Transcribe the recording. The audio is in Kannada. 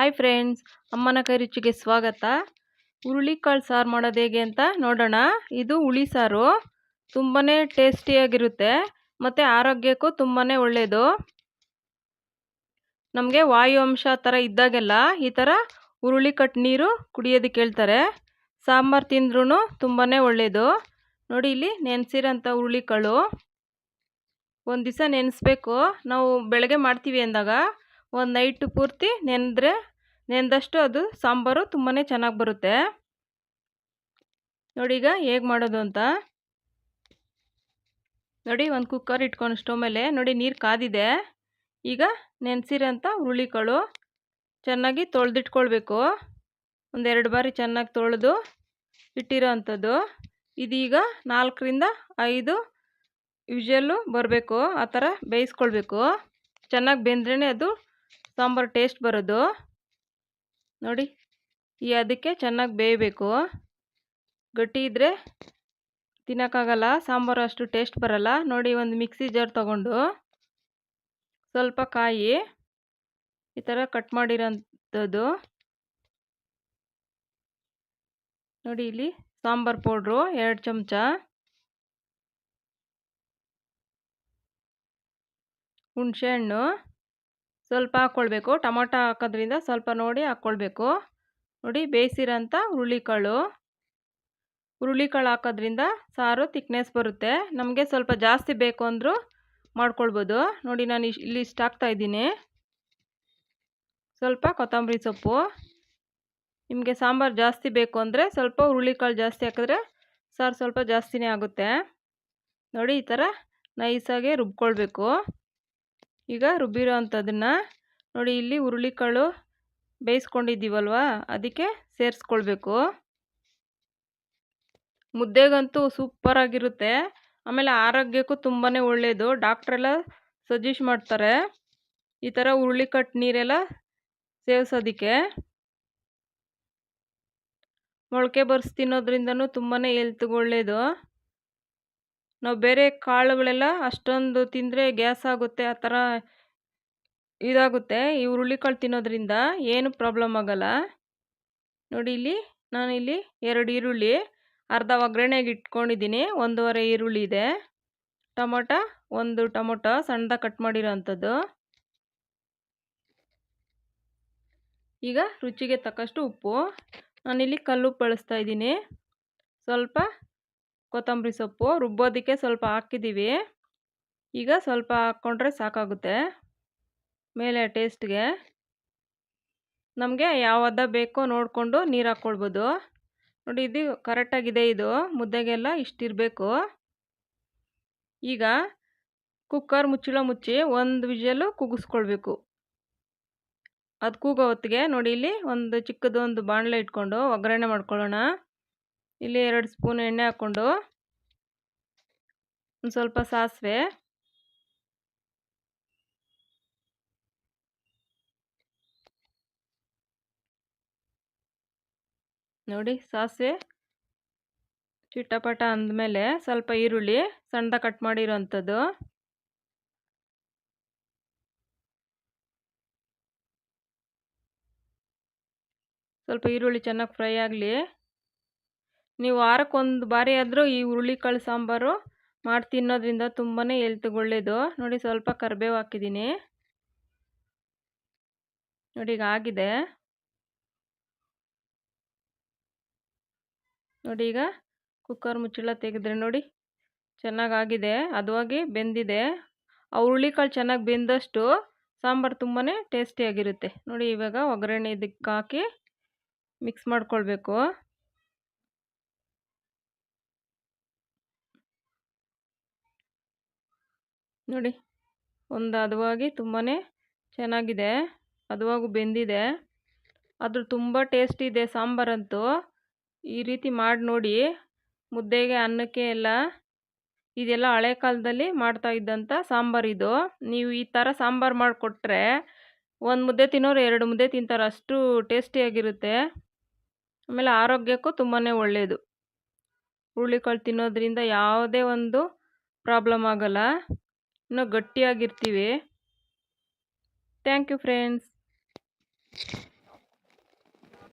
ಹಾಯ್ ಫ್ರೆಂಡ್ಸ್ ಅಮ್ಮನ ಕೈ ರುಚಿಗೆ ಸ್ವಾಗತ. ಹುರುಳಿಕಾಳು ಸಾರು ಮಾಡೋದು ಹೇಗೆ ಅಂತ ನೋಡೋಣ. ಇದು ಹುಳಿ ಸಾರು. ತುಂಬಾ ಟೇಸ್ಟಿಯಾಗಿರುತ್ತೆ ಮತ್ತು ಆರೋಗ್ಯಕ್ಕೂ ತುಂಬಾ ಒಳ್ಳೆಯದು ನಮಗೆ ವಾಯು ಅಂಶ ಥರ ಇದ್ದಾಗೆಲ್ಲ ಈ ಥರ ಹುರುಳಿ ಕಟ್ ನೀರು ಕುಡಿಯೋದಕ್ಕೆ ಹೇಳ್ತಾರೆ ಸಾಂಬಾರು ತಿಂದ್ರೂ ತುಂಬಾ ಒಳ್ಳೆಯದು ನೋಡಿ ಇಲ್ಲಿ ನೆನೆಸಿರೋಂಥ ಹುರುಳಿಕಾಳು. ಒಂದು ದಿವಸ ನೆನೆಸ್ಬೇಕು. ನಾವು ಬೆಳಗ್ಗೆ ಮಾಡ್ತೀವಿ ಅಂದಾಗ ಒಂದು ನೈಟು ಪೂರ್ತಿ ನೆನೆದ್ರೆ ನೆಂದಷ್ಟು ಅದು ಸಾಂಬಾರು ತುಂಬಾ ಚೆನ್ನಾಗಿ ಬರುತ್ತೆ. ನೋಡಿ ಈಗ ಹೇಗೆ ಮಾಡೋದು ಅಂತ. ನೋಡಿ ಒಂದು ಕುಕ್ಕರ್ ಇಟ್ಕೊಂಡು ಸ್ಟವ್ ಮೇಲೆ, ನೋಡಿ ನೀರು ಕಾದಿದೆ. ಈಗ ನೆನೆಸಿರೋಂಥ ಹುರುಳಿಕಾಳು ಚೆನ್ನಾಗಿ ತೊಳೆದಿಟ್ಕೊಳ್ಬೇಕು. ಒಂದೆರಡು ಬಾರಿ ಚೆನ್ನಾಗಿ ತೊಳೆದು ಇಟ್ಟಿರೋ ಅಂಥದ್ದು. ಇದೀಗ ನಾಲ್ಕರಿಂದ ಐದು ವಿಷಲ್ಲು ಬರಬೇಕು, ಆ ಥರ ಬೇಯಿಸ್ಕೊಳ್ಬೇಕು. ಚೆನ್ನಾಗಿ ಬೆಂದ್ರೇ ಅದು ಸಾಂಬಾರು ಟೇಸ್ಟ್ ಬರೋದು. ನೋಡಿ, ಈ ಅದಕ್ಕೆ ಚೆನ್ನಾಗಿ ಬೇಯಬೇಕು. ಗಟ್ಟಿ ಇದ್ದರೆ ತಿನ್ನೋಕ್ಕಾಗಲ್ಲ, ಸಾಂಬಾರು ಅಷ್ಟು ಟೇಸ್ಟ್ ಬರಲ್ಲ. ನೋಡಿ, ಒಂದು ಮಿಕ್ಸಿ ಜಾರ್ ತಗೊಂಡು ಸ್ವಲ್ಪ ಕಾಯಿ ಈ ಥರ ಕಟ್ ಮಾಡಿರೋಂಥದ್ದು. ನೋಡಿ, ಇಲ್ಲಿ ಸಾಂಬಾರು ಪೌಡ್ರು ಎರಡು ಚಮಚ. ಹುಣಸೆಹಣ್ಣು ಸ್ವಲ್ಪ ಹಾಕ್ಕೊಳ್ಬೇಕು. ಟೊಮೊಟೊ ಹಾಕೋದ್ರಿಂದ ಸ್ವಲ್ಪ ನೋಡಿ ಹಾಕ್ಕೊಳ್ಬೇಕು. ನೋಡಿ ಬೇಯಿಸಿರೋಂಥ ಹುರುಳಿಕಾಳು. ಹುರುಳಿಕಾಳು ಹಾಕೋದ್ರಿಂದ ಸಾರು ತಿಕ್ನೆಸ್ ಬರುತ್ತೆ. ನಮಗೆ ಸ್ವಲ್ಪ ಜಾಸ್ತಿ ಬೇಕು ಅಂದರೂ ಮಾಡ್ಕೊಳ್ಬೋದು. ನೋಡಿ ನಾನು ಇಶ್, ಇಲ್ಲಿ ಇಷ್ಟು ಹಾಕ್ತಾಯಿದ್ದೀನಿ ಸ್ವಲ್ಪ ಕೊತ್ತಂಬರಿ ಸೊಪ್ಪು. ನಿಮಗೆ ಸಾಂಬಾರು ಜಾಸ್ತಿ ಬೇಕು ಅಂದರೆ ಸ್ವಲ್ಪ ಹುರುಳಿಕಾಳು ಜಾಸ್ತಿ ಹಾಕಿದ್ರೆ ಸಾರು ಸ್ವಲ್ಪ ಜಾಸ್ತಿನೇ ಆಗುತ್ತೆ. ನೋಡಿ ಈ ಥರ ನೈಸಾಗೆ ರುಬ್ಕೊಳ್ಬೇಕು. ಈಗ ರುಬ್ಬಿರೋ ಅಂಥದ್ದನ್ನ ನೋಡಿ ಇಲ್ಲಿ ಹುರುಳಿಕಾಳು ಬೇಯಿಸ್ಕೊಂಡಿದ್ದೀವಲ್ವ? ಅದಕ್ಕೆ ಸೇರಿಸ್ಕೊಳ್ಬೇಕು. ಮುದ್ದೆಗಂತೂ ಸೂಪರಾಗಿರುತ್ತೆ ಆಮೇಲೆ ಆರೋಗ್ಯಕ್ಕೂ ತುಂಬಾ ಒಳ್ಳೆಯದು ಡಾಕ್ಟ್ರೆಲ್ಲ ಸಜೆಸ್ಟ್ ಮಾಡ್ತಾರೆ ಈ ಥರ ಹುರುಳಿಕಟ್ಟು ನೀರೆಲ್ಲ ಸೇವಿಸೋದಕ್ಕೆ. ಮೊಳಕೆ ಬರ್ಸಿ ತಿನ್ನೋದ್ರಿಂದನೂ ತುಂಬಾ ಎಲ್ತ್ಗೆ ಒಳ್ಳೆಯದು ನಾವು ಬೇರೆ ಕಾಳುಗಳೆಲ್ಲ ಅಷ್ಟೊಂದು ತಿಂದರೆ ಗ್ಯಾಸ್ ಆಗುತ್ತೆ, ಆ ಥರ ಇದಾಗುತ್ತೆ. ಈ ಹುರುಳಿಕಾಳು ತಿನ್ನೋದ್ರಿಂದ ಏನು ಪ್ರಾಬ್ಲಮ್ ಆಗೋಲ್ಲ. ನೋಡಿ ಇಲ್ಲಿ ನಾನಿಲ್ಲಿ ಎರಡು ಈರುಳ್ಳಿ, ಅರ್ಧ ಒಗ್ಗರಣೆಗೆ ಇಟ್ಕೊಂಡಿದ್ದೀನಿ, ಒಂದೂವರೆ ಈರುಳ್ಳಿ ಇದೆ. ಟೊಮೊಟೊ, ಒಂದು ಟೊಮೊಟೊ ಸಣ್ಣದಾಗಿ ಕಟ್ ಮಾಡಿರೋ ಅಂಥದ್ದು ಈಗ ರುಚಿಗೆ ತಕ್ಕಷ್ಟು ಉಪ್ಪು. ನಾನಿಲ್ಲಿ ಕಲ್ಲು ಬಳಸ್ತಾ ಇದ್ದೀನಿ. ಸ್ವಲ್ಪ ಕೊತ್ತಂಬರಿ ಸೊಪ್ಪು ರುಬ್ಬೋದಕ್ಕೆ ಸ್ವಲ್ಪ ಹಾಕಿದ್ದೀವಿ. ಈಗ ಸ್ವಲ್ಪ ಹಾಕ್ಕೊಂಡ್ರೆ ಸಾಕಾಗುತ್ತೆ. ಮೇಲೆ ಟೇಸ್ಟ್ಗೆ ನಮಗೆ ಯಾವ್ದು ಬೇಕೋ ನೋಡಿಕೊಂಡು ನೀರು ಹಾಕ್ಕೊಳ್ಬೋದು. ನೋಡಿ ಇದು ಕರೆಕ್ಟಾಗಿದೆ ಇದು. ಮುದ್ದೆಗೆಲ್ಲ ಇಷ್ಟಿರಬೇಕು. ಈಗ ಕುಕ್ಕರ್ ಮುಚ್ಚಳ ಮುಚ್ಚಿ ಒಂದು ವಿಜಲು ಕೂಗಿಸ್ಕೊಳ್ಬೇಕು. ಅದು ಕೂಗೋ ಹೊತ್ತಿಗೆ ನೋಡಿ ಇಲ್ಲಿ ಒಂದು ಚಿಕ್ಕದೊಂದು ಬಾಣಲೆ ಇಟ್ಕೊಂಡು ಒಗ್ಗರಣೆ ಮಾಡ್ಕೊಳ್ಳೋಣ. ಇಲ್ಲಿ ಎರಡು ಸ್ಪೂನ್ ಎಣ್ಣೆ ಹಾಕ್ಕೊಂಡು ಒಂದು ಸ್ವಲ್ಪ ಸಾಸಿವೆ. ನೋಡಿ ಸಾಸಿವೆ. ಚಿಟ್ಟಪಟ ಅಂದಮೇಲೆ ಸ್ವಲ್ಪ ಈರುಳ್ಳಿ ಸಣ್ಣದ ಕಟ್ ಮಾಡಿರೋಂಥದ್ದು. ಸ್ವಲ್ಪ ಈರುಳ್ಳಿ ಚೆನ್ನಾಗಿ ಫ್ರೈ ಆಗಲಿ. ನೀವು ವಾರಕ್ಕೊಂದು ಬಾರಿ ಆದರೂ ಈ ಹುರುಳಿಕಾಳು ಸಾಂಬಾರು ಮಾಡಿ ತಿನ್ನೋದ್ರಿಂದ ತುಂಬಾ ಎಲ್ತ್ ಒಳ್ಳೆಯದು ನೋಡಿ ಸ್ವಲ್ಪ ಕರಿಬೇವು ಹಾಕಿದ್ದೀನಿ. ನೋಡಿ ಈಗ ಆಗಿದೆ. ನೋಡಿ ಈಗ ಕುಕ್ಕರ್ ಮುಚ್ಚಳ ತೆಗೆದ್ರೆ ನೋಡಿ ಚೆನ್ನಾಗಾಗಿದೆ ಅದುವಾಗಿ ಬೆಂದಿದೆ. ಆ ಹುರುಳಿಕಾಳು ಚೆನ್ನಾಗಿ ಬೆಂದಷ್ಟು ಸಾಂಬಾರು ತುಂಬಾ ಟೇಸ್ಟಿಯಾಗಿರುತ್ತೆ ನೋಡಿ ಇವಾಗ ಒಗ್ಗರಣೆ ಇದಕ್ಕೆ ಹಾಕಿ ಮಿಕ್ಸ್ ಮಾಡ್ಕೊಳ್ಬೇಕು. ನೋಡಿ ಒಂದು ಹದವಾಗಿ ತುಂಬಾ ಚೆನ್ನಾಗಿದೆ ಹದವಾಗೂ ಬೆಂದಿದೆ. ಅದ್ರ ತುಂಬ ಟೇಸ್ಟ್ ಇದೆ ಸಾಂಬಾರಂತೂ. ಈ ರೀತಿ ಮಾಡಿ ನೋಡಿ, ಮುದ್ದೆಗೆ ಅನ್ನಕ್ಕೆ ಎಲ್ಲ, ಇದೆಲ್ಲ ಹಳೆ ಕಾಲದಲ್ಲಿ ಮಾಡ್ತಾ ಇದ್ದಂಥ ಸಾಂಬಾರು ಇದು. ನೀವು ಈ ಥರ ಸಾಂಬಾರು ಮಾಡಿಕೊಟ್ರೆ, ಒಂದು ಮುದ್ದೆ ತಿನ್ನೋರು ಎರಡು ಮುದ್ದೆ ತಿಂತಾರೆ, ಅಷ್ಟು ಟೇಸ್ಟಿಯಾಗಿರುತ್ತೆ ಆಮೇಲೆ ಆರೋಗ್ಯಕ್ಕೂ ತುಂಬಾ ಒಳ್ಳೆಯದು ಹುರುಳಿಕಾಳು ತಿನ್ನೋದ್ರಿಂದ ಯಾವುದೇ ಒಂದು ಪ್ರಾಬ್ಲಮ್ ಆಗೋಲ್ಲ. ಇನ್ನೂ ಗಟ್ಟಿಯಾಗಿರ್ತೀವಿ. Thank you friends